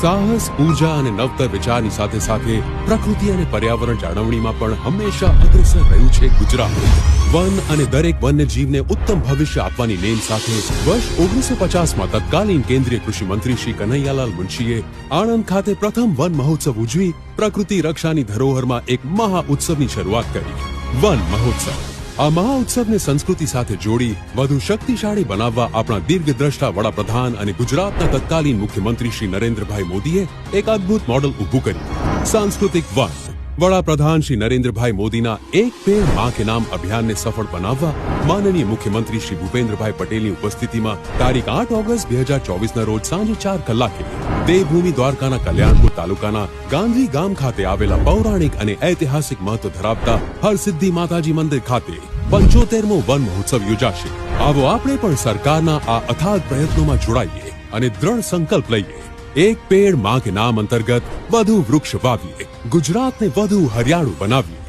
સાહસ ઊર્જા અને નવતર વિચારની સાથે સાથે પ્રકૃતિ અને પર્યાવરણ જાળવણીમાં પણ હંમેશા અગ્રેસર રહ્યું છે ગુજરાત. વન અને દરેક વન્યજીવને ઉત્તમ ભવિષ્ય આપવાની નેમ સાથે વર્ષ ઓગણીસો પચાસમાં તત્કાલીન કેન્દ્રીય કૃષિ મંત્રી શ્રી કનૈયાલાલ મુનશીએ આણંદ ખાતે પ્રથમ વન મહોત્સવ ઉજવી પ્રકૃતિ રક્ષાની ધરોહરમાં એક મહા ઉત્સવની શરૂઆત કરી. વન મહોત્સવ. આ મહાઉત્સવને સંસ્કૃતિ સાથે જોડી વધુ શક્તિશાળી બનાવવા આપણા દીર્ઘદ્રષ્ટા વડાપ્રધાન અને ગુજરાતના તત્કાલીન મુખ્યમંત્રી શ્રી નરેન્દ્રભાઈ મોદીએ એક અદ્ભુત મોડલ ઊભું કર્યું. સાંસ્કૃતિક વન વડાપ્રધાન શ્રી નરેન્દ્રભાઈ મોદીના એક પેડમાં કે નામ અભિયાનને સફળ બનાવવા માનનીય મુખ્યમંત્રી શ્રી ભૂપેન્દ્રભાઈ પટેલની ઉપસ્થિતિમાં તારીખ આઠ ઓગસ્ટ બે હજાર ચોવીસના રોજ સાંજે ચાર કલાકે દેવભૂમિ દ્વારકાના કલ્યાણપુર તાલુકાના ગાંધી ગામ ખાતે આવેલા પૌરાણિક અને ઐતિહાસિક મહત્વ ધરાવતા હરસિદ્ધિ માતાજી મંદિર ખાતે પંચોતેરમો વન મહોત્સવ યોજાશે. આવો આપણે પણ સરકારના આ અથાગ પ્રયત્નોમાં જોડાઈએ અને દ્રઢ સંકલ્પ લઈએ. એક પેડમાં કે નામ અંતર્ગત વધુ વૃક્ષ વાવીએ. ગુજરાતને વધુ હરિયાળું બનાવીએ.